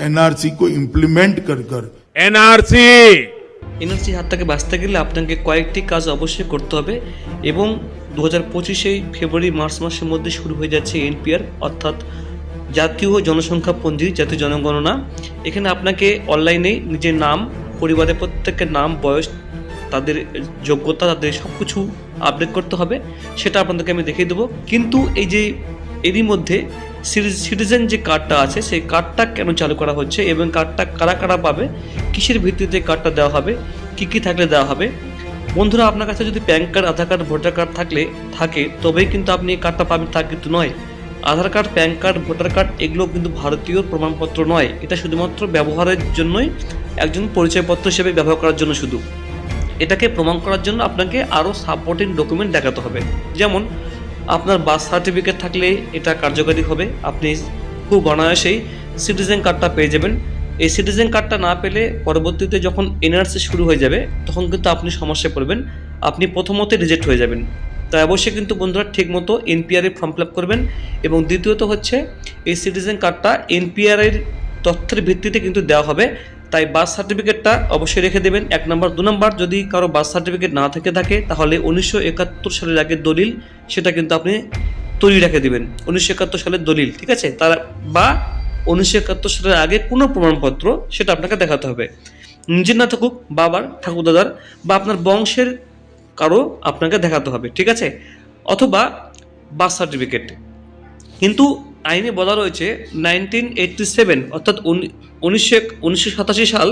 NRC কো implement কর কর NRC NRC হাত থেকে বাঁচতে গেলে আপনাকে কয়েকটি কাজ অবশ্যই করতে হবে এবং দু হাজার পঁচিশে ফেব্রুয়ারি মার্চ মাসের মধ্যে শুরু হয়ে যাচ্ছে এনপিআর অর্থাৎ জাতীয় জনসংখ্যা পঞ্জী জাতীয় জনগণনা এখানে আপনাকে অনলাইনে নিজের নাম পরিবারের প্রত্যেকের নাম বয়স তাদের যোগ্যতা তাদের সব কিছু আপডেট করতে হবে সেটা আপনাদেরকে আমি দেখিয়ে দেবো কিন্তু এই যে এরই মধ্যে সিটিজেন যে কার্ডটা আছে, সেই কার্ডটা কেন চালু করা হচ্ছে এবং কার্ডটা কারা কারা পাবে, কিসের ভিত্তিতে কার্ডটা দেওয়া হবে, কী কী থাকলে দেওয়া হবে? বন্ধুরা, আপনার কাছে যদি PAN card Aadhaar card voter card থাকলে, থাকে, তবেই কিন্তু আপনি এই কার্ডটা পাবেন, তা কিন্তু নয়। Aadhaar card PAN card voter card এগুলো কিন্তু ভারতীয় প্রমাণপত্র নয়। এটা শুধুমাত্র ব্যবহারের জন্যই, একজন পরিচয়পত্র হিসেবে ব্যবহার করার জন্য শুধু। এটাকে প্রমাণ করার জন্য আপনাকে আরও সাপোর্টিং ডকুমেন্ট দেখাতে হবে। যেমন আপনার বার্থ সার্টিফিকেট থাকলে এটা কার্যকারী হবে। আপনি খুব অনায়াসেই সিটিজেন কার্ডটা পেয়ে যাবেন। এই সিটিজেন কার্ডটা না পেলে পরবর্তীতে যখন এনআরসি শুরু হয়ে যাবে, তখন কিন্তু আপনি সমস্যায় পড়বেন। আপনি প্রথমত রিজেক্ট হয়ে যাবেন। তাই অবশ্যই কিন্তু বন্ধুরা ঠিকমতো এনপিআর এ ফর্ম ফিল করবেন এবং দ্বিতীয়ত হচ্ছে এই সিটিজেন কার্ডটা এনপিআর এর তথ্যের ভিত্তিতে কিন্তু দেওয়া হবে। তাই বার্থ সার্টিফিকেটটা অবশ্যই রেখে দেবেন। এক নম্বর। দু নম্বর, যদি কারও বার্থ সার্টিফিকেট না থেকে থাকে, তাহলে উনিশশো একাত্তর সালের আগের দলিল, সেটা কিন্তু আপনি তৈরি রেখে দেবেন। উনিশশো একাত্তর সালের দলিল, ঠিক আছে? তার, বা উনিশশো একাত্তর সালের আগে কোনো প্রমাণপত্র, সেটা আপনাকে দেখাতে হবে। নিজের না থাকুক বাবার ঠাকুরদাদার বা আপনার বংশের কারও আপনাকে দেখাতে হবে, ঠিক আছে? অথবা বার্থ সার্টিফিকেট। কিন্তু আইনে বলা রয়েছে নাইনটিন এইটটি সেভেন অর্থাৎ উনিশশো উনিশশো সাতাশি সাল,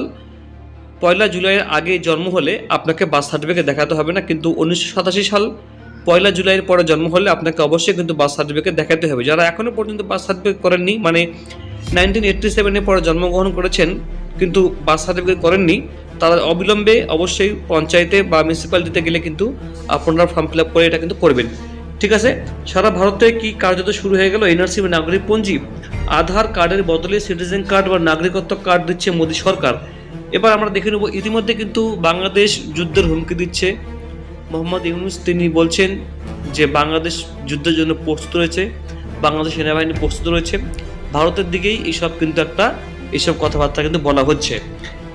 পয়লা জুলাইয়ের আগে জন্ম হলে আপনাকে বার্থ সার্টিফিকেট দেখাতে হবে না, কিন্তু উনিশশো সাতাশি সাল, পয়লা জুলাইয়ের পরে জন্ম হলে আপনাকে অবশ্যই কিন্তু বার্থ সার্টিফিকেট দেখাতে হবে। যারা এখনও পর্যন্ত বার্থ সার্টিফিকেট করেননি মানে নাইনটিন এইটটি সেভেনের পরে জন্মগ্রহণ করেছেন, কিন্তু বার্থ সার্টিফিকেট করেননি, তারা অবিলম্বে অবশ্যই পঞ্চায়েতে বা মিউনিসিপ্যালিটিতে গেলে কিন্তু আপনারা ফর্ম ফিল আপ করে এটা কিন্তু করবেন। ঠিক আছে? সারা ভারতে কি কার্যত শুরু হয়ে গেল এনআরসি বা নাগরিক পঞ্জি? আধার কার্ডের বদলে সিটিজেন কার্ড বা নাগরিকত্ব কার্ড দিচ্ছে মোদী সরকার। এবার আমরা দেখে নেব, ইতিমধ্যে কিন্তু বাংলাদেশ যুদ্ধের হুমকি দিচ্ছে। মোহাম্মদ ইউনুস, তিনি বলছেন যে বাংলাদেশ যুদ্ধের জন্য প্রস্তুত রয়েছে, বাংলাদেশ সেনাবাহিনী প্রস্তুত রয়েছে। ভারতের দিকেই এইসব কিন্তু একটা এইসব কথাবার্তা কিন্তু বলা হচ্ছে।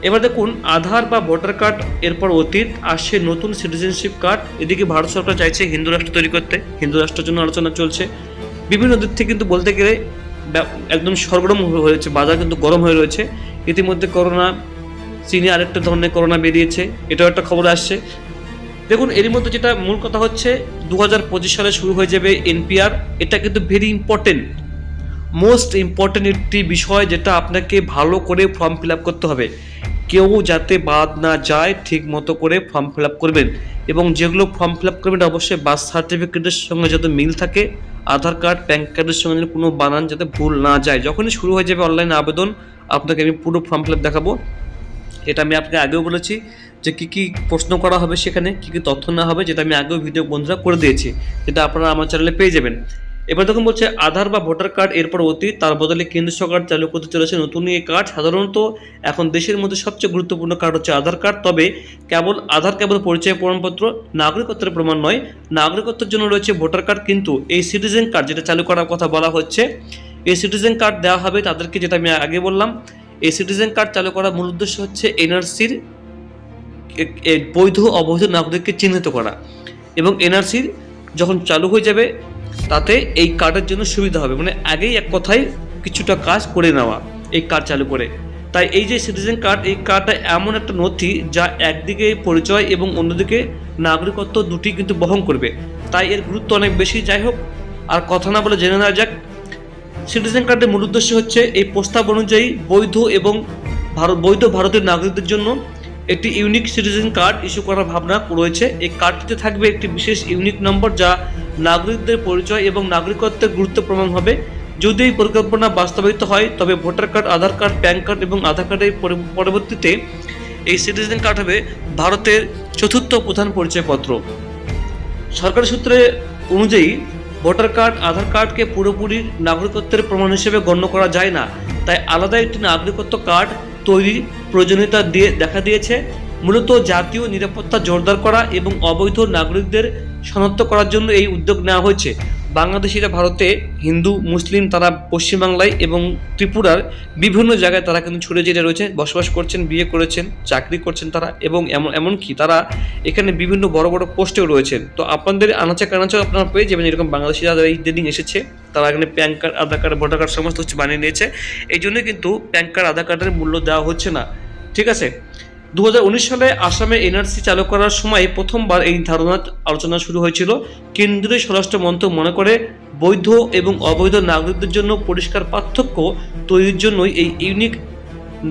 এবার দেখুন, আধার বা ভোটার কার্ড, এরপর অতীত, আসছে নতুন সিটিজেনশিপ কার্ড এদিকে ভারত সরকার চাইছে হিন্দু রাষ্ট্র তৈরি করতে। হিন্দু রাষ্ট্রের জন্য আলোচনা চলছে। বিভিন্ন দিক থেকে কিন্তু বলতে গেলে একদম সরগরম হয়ে রয়েছে বাজার কিন্তু গরম হয়ে রয়েছে। ইতিমধ্যে করোনা, চীনে আরেকটা ধরনের করোনা বেরিয়েছে। এটাও একটা খবর আসছে। দেখুন, এরই মধ্যে যেটা মূল কথা হচ্ছে দু হাজার পঁচিশ সালে শুরু হয়ে যাবে এনপিআর। এটা কিন্তু ভেরি ইম্পর্টেন্ট মোস্ট ইম্পর্টেন্ট একটি বিষয় যেটা আপনাকে ভালো করে ফর্ম ফিল আপ করতে হবে। কেউ যাতে বাদ না যায় ঠিক মতো করে ফর্ম ফিল আপ করবেন। এবং যেগুলো ফর্ম ফিল আপ করবেন, অবশ্যই বার্থ সার্টিফিকেটের সঙ্গে যাতে মিল থাকে, আধার কার্ড প্যান কার্ডের সঙ্গে যেন কোনো বানান যাতে ভুল না যায়। যখনই শুরু হয়ে যাবে অনলাইন আবেদন, আপনাকে আমি পুরো ফর্ম ফিল আপ দেখাবো। এটা আমি আপনাকে আগেও বলেছি যে কী কী প্রশ্ন করা হবে সেখানে, কী কী তথ্য না হবে, যেটা আমি আগেও ভিডিও বন্ধুরা করে দিয়েছি। যেটা আপনারা আমার চ্যানেলে পেয়ে যাবেন। এবার দেখুন বলছে, আধার বা ভোটার কার্ড এরপর অতীত তার বদলে কেন্দ্র সরকার চালু করতে চলেছে নতুন এই কার্ড। সাধারণত এখন দেশের মধ্যে সবচেয়ে গুরুত্বপূর্ণ কার্ড হচ্ছে আধার কার্ড, তবে কেবল আধার কেবল পরিচয় প্রমাণপত্র, নাগরিকত্বের প্রমাণ নয়, নাগরিকত্বের জন্য রয়েছে ভোটার কার্ড, কিন্তু এই সিটিজেন কার্ড যেটা চালু করার কথা বলা হচ্ছে, এই সিটিজেন কার্ড দেওয়া হবে তাদেরকে যেটা আমি আগে বললাম। এই সিটিজেন কার্ড চালু করার মূল উদ্দেশ্য হচ্ছে এনআরসির বৈধ অবৈধ নাগরিককে চিহ্নিত করা। এবং এনআরসির যখন চালু হয়ে যাবে তাতে এই কার্ডের জন্য সুবিধা হবে। মানে আগেই এক কথায় কিছুটা কাজ করে নেওয়া, এই কার্ড চালু করে। তাই এই যে সিটিজেন কার্ড এই কার্ডটা এমন একটা নথি যা একদিকে পরিচয় এবং অন্যদিকে নাগরিকত্ব দুটি কিন্তু বহন করবে। তাই এর গুরুত্ব অনেক বেশি। যাই হোক, আর কথা না বলে জেনে নেওয়া যাক। সিটিজেন কার্ডের মূল উদ্দেশ্য হচ্ছে এই প্রস্তাব অনুযায়ী বৈধ এবং ভারত বৈধ ভারতের নাগরিকদের জন্য একটি ইউনিক সিটিজেন কার্ড ইস্যু করার ভাবনা রয়েছে। এই কার্ডটিতে থাকবে একটি বিশেষ ইউনিক নম্বর যা নাগরিকদের পরিচয় এবং নাগরিকত্বের গুরুত্ব প্রমাণ হবে। যদি এই পরিকল্পনা বাস্তবায়িত হয়, তবে voter card, Aadhaar card, PAN card এবং আধার কার্ডের পরি- পরবর্তীতে এই সিটিজেন কার্ড হবে ভারতের চতুর্থ প্রধান পরিচয়পত্র। সরকারি সূত্রে অনুযায়ী, ভোটার কার্ড, আধার কার্ডকে পুরোপুরি নাগরিকত্বের প্রমাণ হিসেবে গণ্য করা যায় না। তাই আলাদা একটি নাগরিকত্ব কার্ড তৈরি প্রয়োজনীয়তা দিয়ে দেখা দিয়েছে। মূলত জাতীয় নিরাপত্তা জোরদার করা এবং অবৈধ নাগরিকদের শনাক্ত করার জন্য এই উদ্যোগ নেওয়া হয়েছে। বাংলাদেশিরা ভারতে হিন্দু, মুসলিম, তারা পশ্চিমবাংলায় এবং ত্রিপুরার বিভিন্ন জায়গায় তারা কিন্তু ছিটে রয়েছে। বসবাস করছেন, বিয়ে করেছেন, চাকরি করছেন তারা এবং এমন, এমনকি তারা এখানে বিভিন্ন বড় বড় পোস্টেও রয়েছেন। তো আপনাদের আনাচে কানাচে আপনারা পেয়ে যাবেন এরকম বাংলাদেশিরা এই দিন এসেছে, তারা এখানে PAN card, Aadhaar card, voter card সমস্ত কিছু বানিয়ে নিয়েছে। এই জন্য কিন্তু প্যান কার্ড, আধার কার্ডের মূল্য দেওয়া হচ্ছে না। ঠিক আছে? দু হাজার উনিশ সালে আসামে এনআরসি চালু করার সময় প্রথমবার এই ধারণা আলোচনা শুরু হয়েছিল। কেন্দ্রীয় স্বরাষ্ট্র মন্ত্রক মনে করে, বৈধ এবং অবৈধ নাগরিকদের জন্য পরিষ্কার পার্থক্য তৈরির জন্যই এই ইউনিক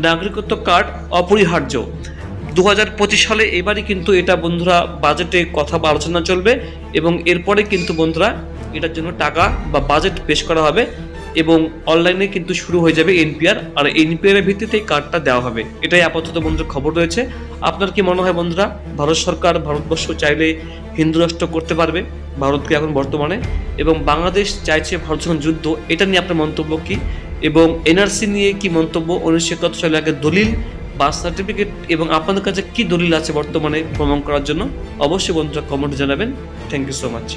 নাগরিকত্ব কার্ড অপরিহার্য। দু হাজার পঁচিশ সালে এবারই কিন্তু এটা বন্ধুরা বাজেটে কথা বা আলোচনা চলবে এবং এরপরে কিন্তু বন্ধুরা এটার জন্য টাকা বা বাজেট পেশ করা হবে। এবং অনলাইনে কিন্তু শুরু হয়ে যাবে এনপিআর। আর এনপিআর এর ভিত্তিতে এই কার্ডটা দেওয়া হবে। এটাই আপাতত বন্ধুরা খবর রয়েছে। আপনার কি মনে হয় বন্ধুরা, ভারত সরকার ভারতবর্ষ চাইলে হিন্দু রাষ্ট্র করতে পারবে ভারতকে এখন বর্তমানে? এবং বাংলাদেশ চাইছে ভারত যখন যুদ্ধ, এটা নিয়ে আপনার মন্তব্য কি? এবং এনআরসি নিয়ে কি মন্তব্য? উনিশশো একাত্তর সালে আগে দলিল বার্থ সার্টিফিকেট এবং আপনাদের কাছে কি দলিল আছে বর্তমানে প্রমাণ করার জন্য? অবশ্যই বন্ধুরা কমেন্টে জানাবেন। Thank you so much